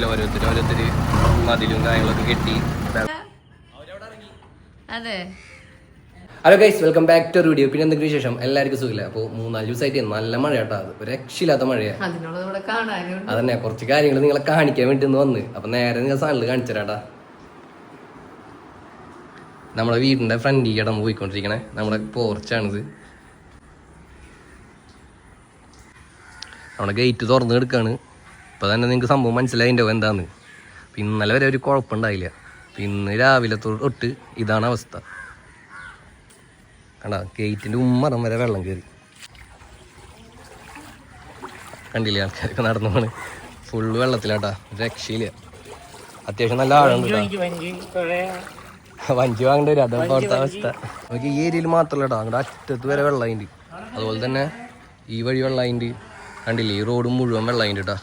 കണ്ടില്ല ഓരോരുത്തർ ഓരോരുത്തർ മതിലും കാര്യങ്ങളൊക്കെ കെട്ടി. അതെ. Hello guys welcome back to video പിന്നെ എന്തെങ്കിലും ശേഷം എല്ലാവർക്കും സുഖമില്ല? അപ്പോൾ മൂന്നാൽ ദിവസമായിട്ട് നല്ല മഴ കേട്ടോ അത്. ഒരു രക്ഷയില്ലാത്ത മഴയാണ് അതന്നെ കുറച്ച് കാര്യങ്ങൾ നിങ്ങളെ കാണിക്കാൻ വേണ്ടി ഒന്ന് വന്ന്. അപ്പൊ നേരെ നിങ്ങൾ സാധനങ്ങൾ കാണിച്ചു തരാട്ടാ. നമ്മുടെ വീടിന്റെ ഫ്രണ്ടിൽ നമ്മൾ പോയിക്കൊണ്ടിരിക്കണേ. നമ്മുടെ പോർച്ചാണിത് നമ്മുടെ ഗേറ്റ് തുറന്നു എടുക്കാണ് ഇപ്പൊ തന്നെ നിങ്ങൾക്ക് സംഭവം മനസ്സിലായിന്റെ എന്താന്ന്. ഇന്നലെ വരെ ഒരു കുഴപ്പമുണ്ടായില്ല ഇന്ന് രാവിലെ തൊട്ട് ഇതാണ് അവസ്ഥ. കണ്ട ഗേറ്റിന്റെ ഉമ്മറം വരെ വെള്ളം കയറി കണ്ടില്ലേ ആൾക്കാരൊക്കെ നടന്നു പോണ്. ഫുള്ള് വെള്ളത്തിലാട്ടാ രക്ഷയില്ല. അത്യാവശ്യം നല്ല ആഴുണ്ട് വഞ്ചി വാങ്ങേണ്ട വരും അതാണ് അവിടുത്തെ അവസ്ഥ. നമുക്ക് ഈ ഏരിയയിൽ മാത്രമല്ല അങ്ങോട്ട് അറ്റത്ത് വരെ വെള്ളമായിണ്ട് അതുപോലെ തന്നെ ഈ വഴി വെള്ളമായിണ്ട് കണ്ടില്ലേ ഈ റോഡ് മുഴുവൻ വെള്ളമായിണ്ട് കേട്ടാ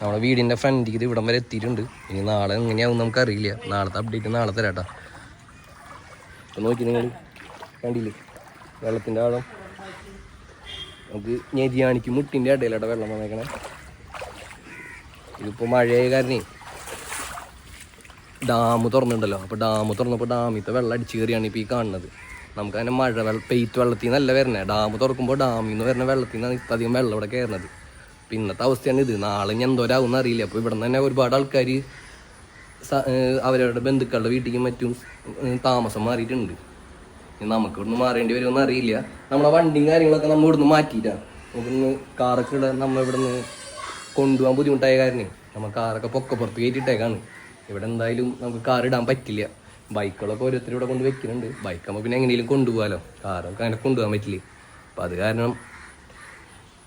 നമ്മുടെ വീടിന്റെ ഫ്രണ്ടിക്ക് ഇത് ഇവിടം വരെ എത്തിയിട്ടുണ്ട്. ഇനി നാളെ എങ്ങനെയാവും നമുക്കറിയില്ല. നാളത്തെ അപ്ഡേറ്റ് നാളെ തരാട്ടാ. ഇപ്പം നോക്കി നിങ്ങൾ കണ്ടില്ലേ? വെള്ളത്തിന്റെ ആളം നമുക്ക് ഞെരിയാണിക്ക് മുട്ടിന്റെ ഇടയിലാട്ടോ വെള്ളം വന്നേക്കണേ. ഇതിപ്പോൾ മഴയായ കാരണേ ഡാം തുറന്നിട്ടുണ്ടല്ലോ. അപ്പോൾ ഡാം തുറന്നപ്പോൾ ഡാമിത്തെ വെള്ളം അടിച്ചു കയറിയാണ് ഇപ്പോൾ ഈ കാണുന്നത്. നമുക്ക് അങ്ങനെ മഴ വെള്ളം പെയ്ത്ത് വെള്ളത്തിൽ നിന്നല്ല വരുന്നത് ഡാം തുറക്കുമ്പോൾ ഡാമിൽ നിന്ന് വരുന്ന വെള്ളത്തിൽ നിന്നാണ് ഇപ്പം അധികം വെള്ളം ഇവിടെ കയറുന്നത്. ഇന്നത്തെ അവസ്ഥയാണ് ഇത്. നാളെ ഞാൻ എന്തോരാവും അറിയില്ല. അപ്പോൾ ഇവിടെ തന്നെ ഒരുപാട് ആൾക്കാർ അവരവരുടെ ബന്ധുക്കളുടെ വീട്ടിലേക്കും മറ്റും താമസം മാറിയിട്ടുണ്ട്. നമുക്ക് ഇവിടുന്ന് മാറേണ്ടി വരുമെന്ന് അറിയില്ല. നമ്മുടെ വണ്ടിയും കാര്യങ്ങളൊക്കെ നമ്മൾ ഇവിടുന്ന് മാറ്റിയിട്ടാണ് ഇവിടുന്ന് കാറൊക്കെ ഇടാൻ നമ്മൾ ഇവിടുന്ന് കൊണ്ടുപോകാൻ ബുദ്ധിമുട്ടായ കാരണം നമ്മൾ കാറൊക്കെ പൊക്കപ്പുറത്ത് കയറ്റിയിട്ടേക്കാണ്. ഇവിടെ എന്തായാലും നമുക്ക് കാർ ഇടാൻ പറ്റില്ല. ബൈക്കുകളൊക്കെ ഓരോരുത്തരും ഇവിടെ കൊണ്ട് വെക്കുന്നുണ്ട് ബൈക്ക് നമ്മൾ പിന്നെ എങ്ങനെയും കൊണ്ടുപോകാമല്ലോ കാറൊക്കെ അങ്ങനെ കൊണ്ടുപോകാൻ പറ്റില്ല. അപ്പം അത് കാരണം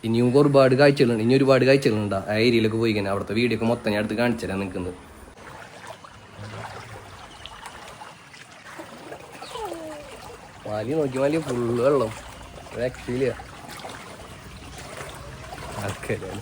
ഇനിയും ഒരുപാട് കാഴ്ചകളുണ്ട്. ഇനി ഒരുപാട് കാഴ്ചകളുണ്ട്. ആ ഏരിയയിലൊക്കെ പോയി കഴിഞ്ഞാൽ അവിടുത്തെ വീഡിയോ ഒക്കെ മൊത്തം ഞാൻ അടുത്ത് കാണിച്ചു തരാൻ നിൽക്കുന്നത് വലിയ നോക്കി വലിയ ഫുള്ള് വെള്ളം. ആൾക്കാരാണ്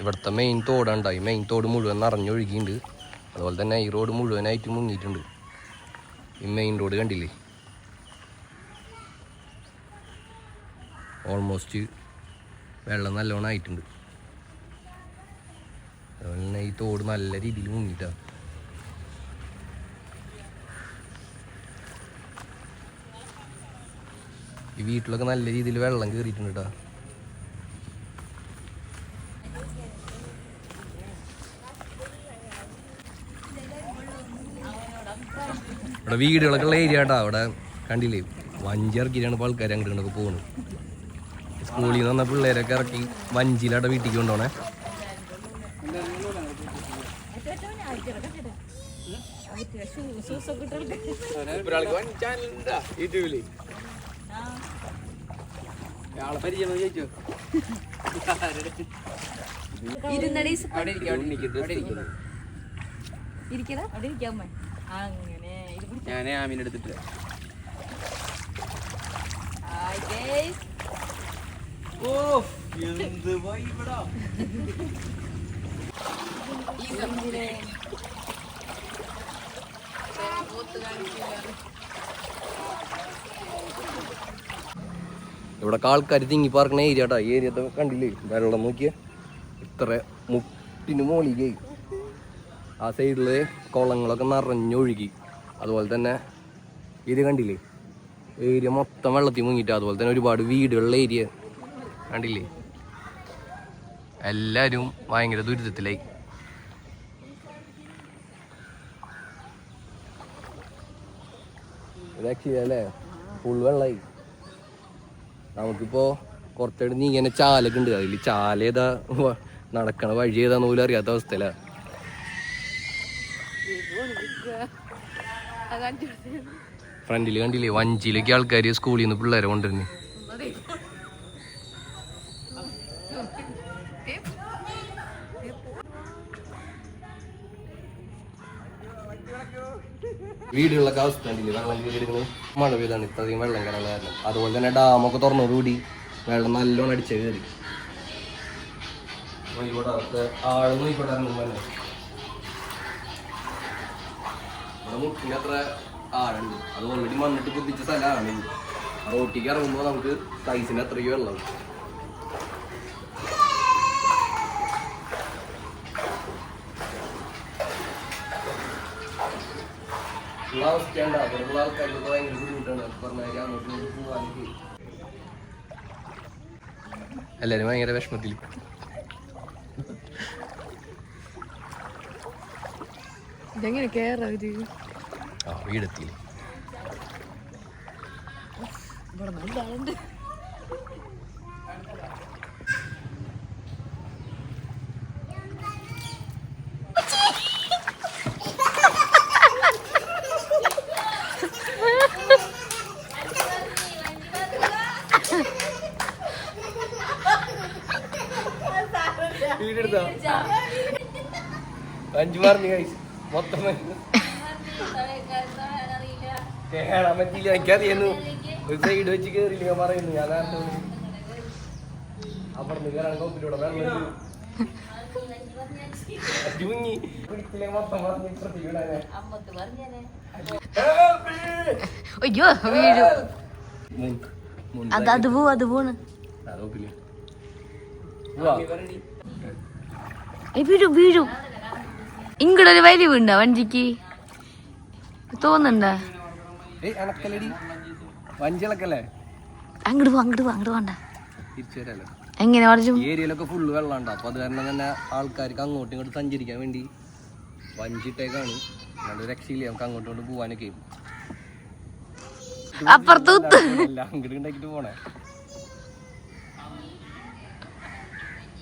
ഇവിടുത്തെ മെയിൻ തോടുണ്ടായി മെയിൻ തോട് മുഴുവൻ നിറഞ്ഞൊഴുകിയിട്ടുണ്ട് അതുപോലെ തന്നെ ഈ റോഡ് മുഴുവനായിട്ട് മുങ്ങിയിട്ടുണ്ട്. ഈ മെയിൻ റോഡ് കണ്ടില്ലേ? ഓൾമോസ്റ്റ് വെള്ളം നല്ലോണം ആയിട്ടുണ്ട്. അതുപോലെ തന്നെ ഈ തോട് നല്ല രീതിയിൽ മുങ്ങിയിട്ടാണ് ഈ വീട്ടിലൊക്കെ നല്ല രീതിയിൽ വെള്ളം കയറിയിട്ടുണ്ട് കേട്ടോ ഇവിടെ വീടുകളൊക്കെ ഉള്ള ഏരിയ കേട്ടോ അവിടെ കണ്ടില്ലേ? വഞ്ചിറക്കിട്ടാണ് ഇപ്പൊ ഇപ്പോൾ ആൾക്കാർ അങ്ങോട്ട് ഇങ്ങോട്ടൊക്കെ പോകുന്നത് സ്കൂളിൽ നിന്ന് വന്ന പിള്ളേരൊക്കെ ഇറക്കി വഞ്ചിയിലാടെ വീട്ടിലേക്ക് കൊണ്ടുപോണേ. ഇരുന്നടി ഇരിക്കടാ അവിടെ ഇരിക്കാൻ മതി. അങ്ങനെ. ഞാൻ ആമിനെ എടുത്തിട്ട് Hi, guys. എന്തിനെ? ഇവിടെ ആൾക്കാർ തിങ്ങി പാർക്കണ ഏരിയ കേട്ടോ ഈ ഏരിയ കണ്ടില്ലേ? വെള്ളം നോക്കിയ? ഇത്ര മുട്ടിന് മോളിക്കേ ആ സൈഡിൽ കുളങ്ങളൊക്കെ നിറഞ്ഞൊഴുകി. അതുപോലെ തന്നെ ഇത് കണ്ടില്ലേ? ഏരിയ മൊത്തം വെള്ളത്തിൽ മുങ്ങിയിട്ട് അതുപോലെ തന്നെ ഒരുപാട് വീടുകളുള്ള ഏരിയ കണ്ടില്ലേ? എല്ലാവരും ഭയങ്കര ദുരിതത്തിലായി. ഇതാക്കിയല്ലേ ഫുൾ വെള്ളമായി നമുക്കിപ്പോ കുറച്ചടി നീങ്ങനെ ചാലൊക്കെ ഉണ്ട്. അതിൽ ചാല ഏതാ? നടക്കണ വഴി ഏതാന്ന് പോലും അറിയാത്ത അവസ്ഥയിലാ. ഫ്രണ്ടിൽ കണ്ടില്ലേ വഞ്ചിയിലേക്ക് ആൾക്കാർ സ്കൂളിൽ നിന്ന് പിള്ളേരെ കൊണ്ടുവരുന്നു. വീടുകളിലൊക്കെ അവസ്ഥ കണ്ടില്ലേ? വെള്ളം കയറിയിരിക്കുന്നത് മഴ പെയ്താണ് ഇത്രയും വെള്ളം കയറാനുള്ള കാരണം. അതുപോലെ തന്നെ ഡാമൊക്കെ കൂടി വെള്ളം നല്ലോണം അടിച്ചു കയറി. ആളൊന്നും ഇവിടെ ഇവിടെ മുട്ടിന് അത്ര അത് ഓൾറെഡി മണ്ണിട്ട് കുത്തിച്ച സ്ഥലമാണ് റോട്ടിക്ക് ഇറങ്ങുമ്പോൾ നമുക്ക് സൈസിന് എത്രയോ വെള്ളം. ഉള്ള ഭയങ്കര വിഷമത്തിൽ ഇതെങ്ങനെ കേറാ ഇത്? ആ വീടെത്തി. ഇവിടെ നല്ല ആളുണ്ട്. വീടെടുത്തോ? അഞ്ചു പറഞ്ഞു കഴിച്ചു. മൊത്തം കേറാൻ പറ്റിയില്ല എനിക്കറിയുന്നു. ഒരു സൈഡ് വെച്ച് കേറില്ല ഞാൻ പറയുന്നു. ഞാൻ നേരത്തെ. അപ്പുറത്ത് കയറാൻ കോപ്പിലൂടെ വെള്ളം മുങ്ങി പിടിച്ചില്ലേ മൊത്തം പറഞ്ഞ് ഇപ്പുറത്തേക്ക്. അയ്യോ വീഴും. അത് അത് പോ അത് പോണ് വീഴും വീഴും. ഇങ്ങടൊരു വലിവുണ്ടോ വഞ്ചിക്ക്? വഞ്ചിളക്കല്ലേ അങ്ങോട്ട് പോ അങ്ങോട്ട് പോ അങ്ങോട്ട് പോണ്ട. തിരിച്ചു വരാലോ. എങ്ങനെ പറഞ്ഞു ഈ ഏരിയയിലൊക്കെ ഫുള്ള് വെള്ളമുണ്ട്. അപ്പൊ അത് കാരണം തന്നെ ആൾക്കാർക്ക് അങ്ങോട്ടും ഇങ്ങോട്ട് സഞ്ചരിക്കാൻ വേണ്ടി വഞ്ചിട്ടേക്കാണ് നല്ല രക്ഷയില്ല? നമുക്ക് അങ്ങോട്ടും ഇങ്ങോട്ടും പോവാനൊക്കെ. അപ്പുറത്ത് അങ്ങോട്ട് ഉണ്ടാക്കിട്ട് പോണേ.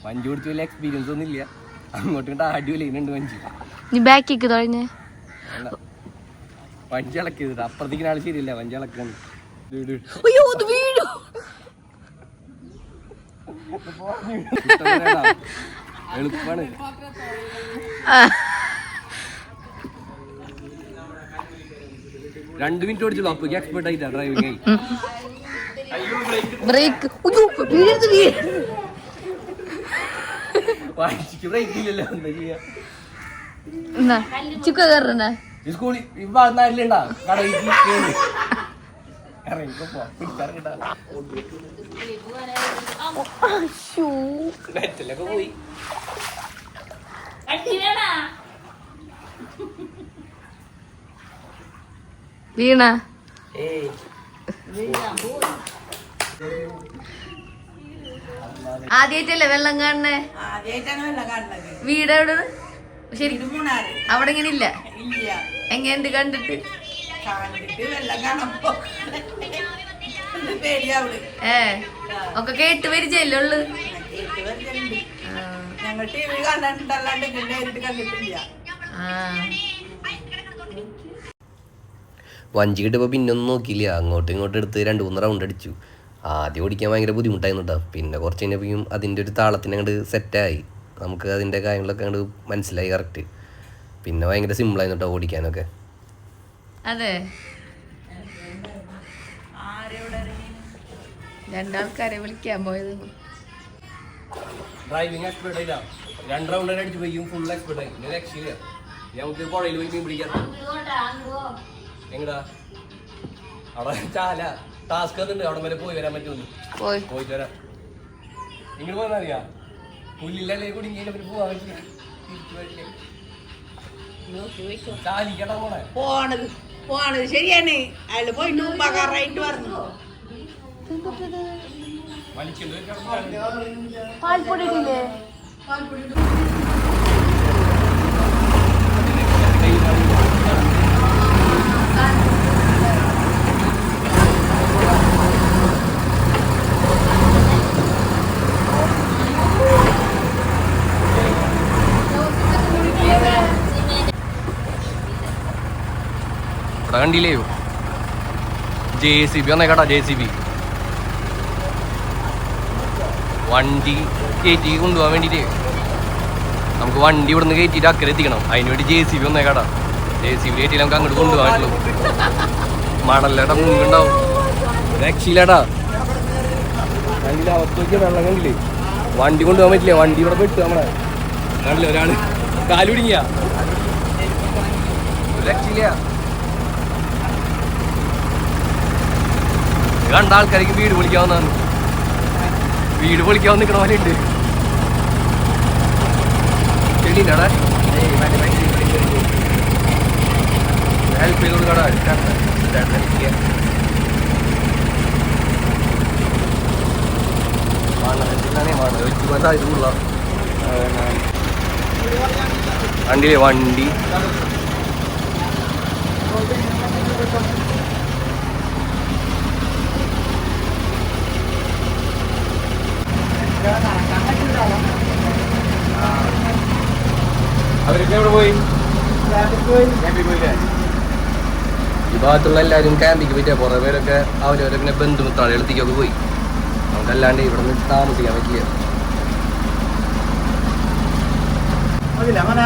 വഞ്ചി പിടിച്ച് വലിയ എക്സ്പീരിയൻസ് ഒന്നും ഇല്ല അങ്ങോട്ടും ഇങ്ങോട്ട് അടിപൊളിയുന്നുണ്ട് വഞ്ചി. നീ ബാക്കിക്ക് തുഴഞ്ഞ് വഞ്ചിളക്ക് വഞ്ചി ഇളക്കിയത് അപ്പുറത്തേക്ക് ആൾ ശരിയല്ല വഞ്ചി ഇളക്കാണ് ഇത് ഇത്. അയ്യോ അത് എളുപ്പാണ്. രണ്ട് മിനിറ്റ് ഓടിച്ചുള്ളൂ അപ്പൊ എക്സ്പെർട്ട് ആയിട്ടാ ഡ്രൈവിംഗ് ബ്രേക്ക് ബ്രേക്ക് ഇല്ലല്ലോ. എന്താ ചെയ്യാ? ചുക്ക സ്കൂളിൽ പോയി. വീണ? ഏയ്. ആദ്യായിട്ടല്ലേ വെള്ളം കാണണേ? വീട് എവിടെ ശരി. അവിടെ ഇങ്ങനെ ഇല്ല. ഇല്ല എങ്ങനെയുണ്ട് കണ്ടിട്ട്? ഏ. ഒക്കെ കേട്ട് പരിചയല്ലേ ഉള്ളു? വഞ്ചി കിട്ടിയപ്പോൾ പിന്നെ ഒന്നും നോക്കിയില്ല. അങ്ങോട്ടും ഇങ്ങോട്ടും എടുത്ത് രണ്ട് മൂന്ന് റൗണ്ട് അടിച്ചു. ആദ്യം ഓടിക്കാൻ ഭയങ്കര ബുദ്ധിമുട്ടായിരുന്നു കേട്ടോ പിന്നെ കുറച്ച് കഴിഞ്ഞപ്പോഴും അതിന്റെ ഒരു താളത്തിന് അങ്ങോട്ട് സെറ്റായി നമുക്ക് അതിന്റെ കാര്യങ്ങളൊക്കെ അങ്ങോട്ട് മനസ്സിലായി കറക്റ്റ് പിന്നെ ഭയങ്കര സിമ്പിളായിരുന്നു കേട്ടോ ഓടിക്കാനൊക്കെ. അതെ. രണ്ടാൾക്കാരെ വിളിക്കാൻ പോയത്. ഡ്രൈവിംഗ് എക്സ്പെർട്ട് ആയില്ല. രണ്ട് റൗണ്ട് അടിച്ചു പോയി ഫുൾ എക്സ്പെർട്ട് ആയി. പിന്നെ രക്ഷയില്ല. ഞങ്ങൾക്ക് പുഴയിൽ പോയി മീൻ പിടിക്കാം എങ്ങടാ? അവിടെ ചാല. ടാസ്ക് തന്നിട്ടുണ്ട് അവിടെ വരെ പോയി വരാൻ പറ്റുമെന്ന് പോയി. പോയിട്ട് വരാം. ഇങ്ങോട്ട് പോയെന്നറിയാം. അറിയാം പുല്ലില്ലല്ലേ കുടുങ്ങി പിന്നെ പോവാൻ പറ്റില്ല തിരിച്ചു വരില്ലേ ചാലിക്കട്ടാ പോണേ പോണത് പോണത് ശരിയാണ്. അയാൾ പോയിട്ട് പറഞ്ഞു വലിക്കുന്നത് പാൽപ്പൊടി ഇടില്ലേ ഇവിടെ കണ്ടില്ലയോ ജെ സി ബി. ഒന്നേ കേട്ടോ ജെ സി ബി. വണ്ടി കയറ്റി കൊണ്ടുപോകാൻ വേണ്ടിയിട്ട്. നമുക്ക് വണ്ടി ഇവിടുന്ന് കയറ്റിയിട്ട് അക്കരെ എത്തിക്കണം. അതിന് വേണ്ടി ജെ സി ബി ഒന്നേ കേട്ടോ. ജെ സി ബി കയറ്റി നമുക്ക് അങ്ങോട്ട് കൊണ്ടുപോകാനുള്ളൂ മണല്ലേട്ടാ മുങ്ങുണ്ടാവും രക്ഷയില്ലാട്ടാ കണ്ടില്ല അവസ്ഥയ്ക്ക് വെള്ളം കണ്ടില്ലേ? വണ്ടി കൊണ്ടുപോകാൻ പറ്റില്ല. വണ്ടി ഇവിടെ പെട്ടു നമ്മളെ. കണ്ടില്ല ഒരാൾ? കാലുടിങ്ങിയ രക്ഷയില്ല. കണ്ട ആൾക്കാർക്ക് വീട് പൊളിക്കാവുന്നതാണ്. വീട് വിളിക്കാൻ നിൽക്കണ പോലെ ഉണ്ട്. ചെടിയിലാണ് ഹെൽപ്പ് ചെയ്ത് കൊടുക്കടാ വണ്ടിയിലെ വണ്ടി. അവരൊക്കെ എവിടെ പോയി? ഈ ഭാഗത്തുള്ള എല്ലാവരും ക്യാമ്പിക്ക് പറ്റിയ കുറേ പേരൊക്കെ അവരവരെ പിന്നെ ബന്ധുമിത്രാളികളത്തേക്കൊക്കെ പോയി. നമുക്കല്ലാണ്ട് ഇവിടെ നിന്ന് താമസിക്കാൻ പറ്റില്ല. അതില്ല അങ്ങനെ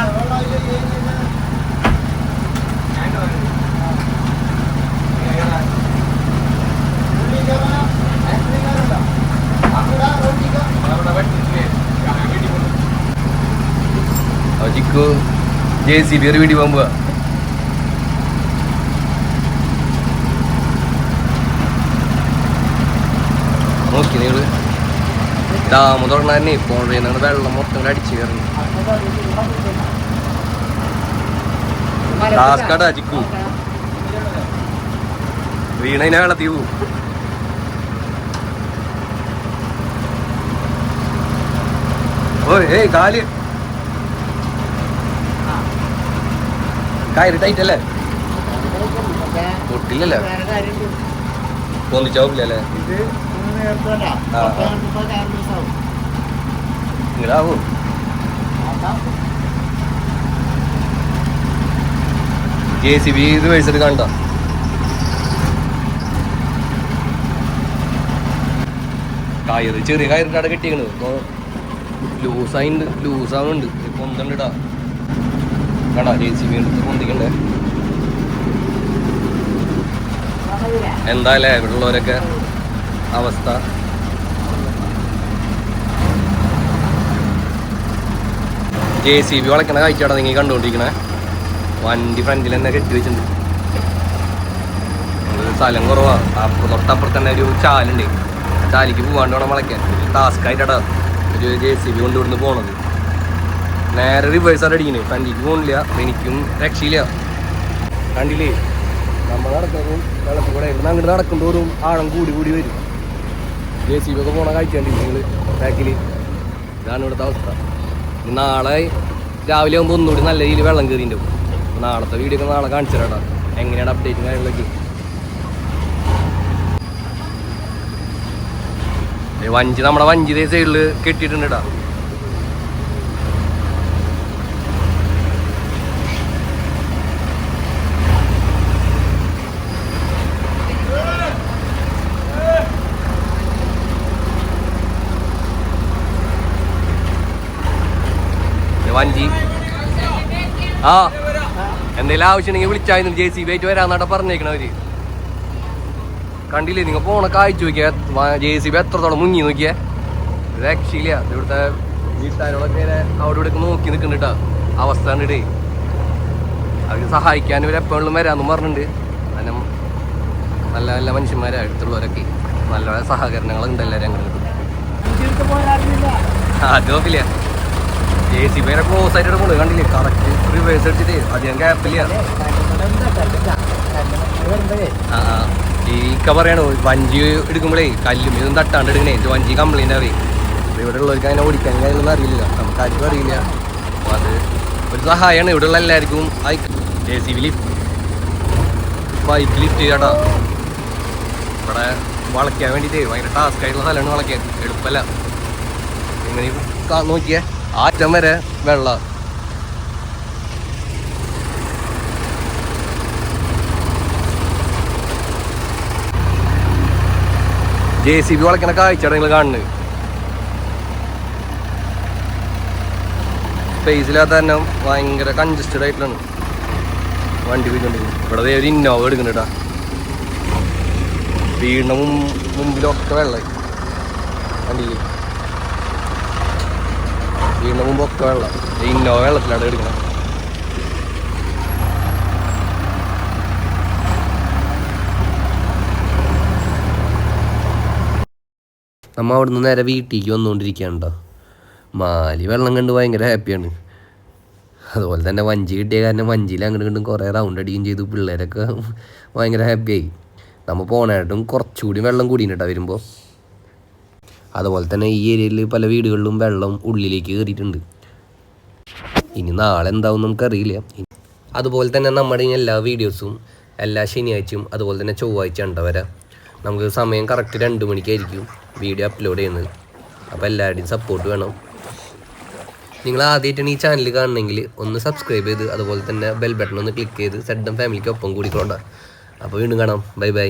ചിക്കു ജെ സി ബി ഒരു വീടി നോക്കി നിങ്ങൾ. ഡാം തുറന്ന തന്നെ പോണ വെള്ളം മൊത്തം അടിച്ചു കയറി. ടാസ്കാടാ ചിക്കു വീണതിനെ വെള്ളത്തിൽ പോവും. ഏയ് കാൽ. കയറി ടൈറ്റല്ലേ പൊട്ടില്ലല്ലേ? പൊന്നിച്ചാവില്ലല്ലേ. നിങ്ങളാവൂ ജെ സി ബി ഇത് മേടിച്ചിട്ട് കണ്ടോ കയറ് ചെറിയ അവിടെ കെട്ടിക്കണത് ലൂസായിണ്ട് ലൂസാവുന്നുണ്ട്. പൊന്തണ്ടിടാ കടാ ജെ സി ബി എടുത്ത് പൊന്തിക്കണ്ടേ? എന്തായാലേ ഇവിടെ ഉള്ളവരൊക്കെ അവസ്ഥ? ജെ സി ബി വളയ്ക്കണ കാഴ്ചയാണ് നിങ്ങൾ കണ്ടുകൊണ്ടിരിക്കണേ വണ്ടി ഫ്രണ്ടിൽ തന്നെ കെട്ടി വെച്ചിട്ടുണ്ട് സ്ഥലം കുറവാ. തൊട്ടപ്പുറത്ത് ഒരു ചാലുണ്ട്. ചാലിക്ക് പോവാണ്ട് വേണം വളയ്ക്കാൻ. ടാസ്ക് ആയിട്ടാ ജെ സി ബി കൊണ്ട് ഇവിടുന്ന് പോണത്. നേരെ റിവേഴ്സാണ് അടിക്കുന്നത് വണ്ടിക്ക് പോകണില്ല എനിക്കും രക്ഷയില്ല. കണ്ടില്ലേ? നമ്മൾ നടക്കുന്നതും വെള്ളത്തിൽ കൂടെ ഇവിടെ അങ്ങോട്ട് നടക്കും തോറും ആഴം കൂടി കൂടി വരും. ജെ സി ബി ഒക്കെ പോണ കാഴ്ച നിങ്ങൾ ബാക്കിൽ ഇതാണ് ഇവിടുത്തെ അവസ്ഥ. നാളെ രാവിലെ ആകുമ്പോൾ ഒന്നുകൂടി നല്ല രീതിയിൽ വെള്ളം കയറിയിട്ടുണ്ടാവും നാളത്തെ വീഡിയോ ഒക്കെ നാളെ കാണിച്ചു തരാം എങ്ങനെയാണ് അപ്ഡേറ്റും കാര്യങ്ങളൊക്കെ? വഞ്ചി നമ്മുടെ വഞ്ചി സൈഡിൽ കെട്ടിയിട്ടുണ്ട് കേട്ടോ വഞ്ചി. ആ എന്തെങ്കിലും ആവശ്യമുണ്ടെങ്കിൽ വിളിച്ചായിരുന്നു ജെ സി ബി ആയിട്ട് വരാന്നാട്ടാ പറഞ്ഞേക്കണവര് കണ്ടില്ലേ? നിങ്ങൾ പോണ കാഴ്ച നോക്കിയാ ജെ സി ബി എത്രത്തോളം മുങ്ങി നോക്കിയേ? രക്ഷയില്ല. ഇവിടുത്തെ വീട്ടുകാരോടൊക്കെ അവിടെ ഇവിടെ നോക്കി നിൽക്കുന്നുണ്ട് അവസ്ഥ കണ്ടിട്ടേ. അവർക്ക് സഹായിക്കാൻ ഇവർ എപ്പോഴും വരാമെന്നും പറഞ്ഞിട്ടുണ്ട്. കാരണം നല്ല നല്ല മനുഷ്യന്മാരെ അടുത്തുള്ളവരൊക്കെ. നല്ല സഹകരണങ്ങൾ ഉണ്ട് എല്ലാവരും അങ്ങനെ അത് കുഴപ്പമില്ല ജെ സി പേരെ ക്ലോസ് ആയിട്ട് പോണത്. കണ്ടില്ലേ? കറക്റ്റ് റിവേഴ്സ് അടിച്ചിട്ട്. അധികം ഗ്യാപ്പില്ല ആ ആ. ഈ പറയണു വഞ്ചി എടുക്കുമ്പോഴേ കല്ലും ഇതും തട്ടാണ്ട് എടുക്കണേ. ഇത് വഞ്ചി കംപ്ലൈന്റ് അപ്പോൾ ഇവിടെ ഉള്ളവർക്ക് അങ്ങനെ ഓടിക്കാൻ കാര്യങ്ങളൊന്നും അറിയില്ല. നമുക്ക് ആർക്കും അറിയില്ല. അപ്പോൾ അത് ഒരു സഹായമാണ് ഇവിടെ ഉള്ള എല്ലാവർക്കും J C lift bike lift ചേട്ടാ ഇവിടെ വളയ്ക്കാൻ വേണ്ടിയിട്ട് ഭയങ്കര ടാസ്ക് ആയിട്ടുള്ള സ്ഥലമാണ് വളയ്ക്കാൻ. എളുപ്പമല്ല ഇങ്ങനെ നോക്കിയേ. ആറ്റം വരെ വെള്ള. ജെ സി ബി വളയ്ക്കണ കാഴ്ചയാണ് നിങ്ങൾ കാണുന്നത്. സ്പേസിലാത്ത തന്നെ ഭയങ്കര കൺജസ്റ്റഡ് ആയിട്ടാണ് വണ്ടി പോയിക്കൊണ്ടിരിക്കുന്നത് ഇവിടെ ഒരു ഇന്നോവ എടുക്കുന്നുണ്ടാ വീടിന് മുമ്പ് മുമ്പിലൊക്കെ വെള്ളമായി. വണ്ടിയിൽ വീടിന് മുമ്പൊക്കെ വെള്ളം. ഇന്നോവ വെള്ളത്തിലാണ് എടുക്കണം അവിടെ നിന്ന് നേരെ വീട്ടിലേക്ക് വന്നുകൊണ്ടിരിക്കുകയാണ്ടോ മാലി വെള്ളം കണ്ട് ഭയങ്കര ഹാപ്പിയാണ് അതുപോലെ തന്നെ വഞ്ചി കിട്ടിയ കാരണം വഞ്ചിയിൽ അങ്ങോട്ട് കണ്ടും കുറേ റൗണ്ട് അടിക്കുകയും ചെയ്തു. പിള്ളേരൊക്കെ ഭയങ്കര ഹാപ്പിയായി നമ്മൾ പോണായിട്ടും കുറച്ചുകൂടി വെള്ളം കൂടിയിട്ടാ വരുമ്പോൾ അതുപോലെ തന്നെ ഈ ഏരിയയിൽ പല വീടുകളിലും വെള്ളം ഉള്ളിലേക്ക് കയറിയിട്ടുണ്ട്. ഇനി നാളെ എന്താവും നമുക്കറിയില്ല. അതുപോലെ തന്നെ നമ്മുടെ എല്ലാ വീഡിയോസും എല്ലാ ശനിയാഴ്ചയും അതുപോലെ തന്നെ ചൊവ്വാഴ്ച ഉണ്ട് വരാം നമുക്ക് സമയം കറക്റ്റ് രണ്ട് മണിക്കായിരിക്കും വീഡിയോ അപ്ലോഡ് ചെയ്യുന്നത്. അപ്പോൾ എല്ലാവരുടെയും സപ്പോർട്ട് വേണം. നിങ്ങൾ ആദ്യമായിട്ടാണ് ഈ ചാനൽ കാണണമെങ്കിൽ ഒന്ന് സബ്സ്ക്രൈബ് ചെയ്ത് അതുപോലെ തന്നെ ബെൽ ബട്ടൺ ഒന്ന് ക്ലിക്ക് ചെയ്ത് സെഡം ഫാമിലിക്ക് ഒപ്പം കൂടിക്കൊണ്ട അപ്പോൾ വീണ്ടും കാണാം. Bye bye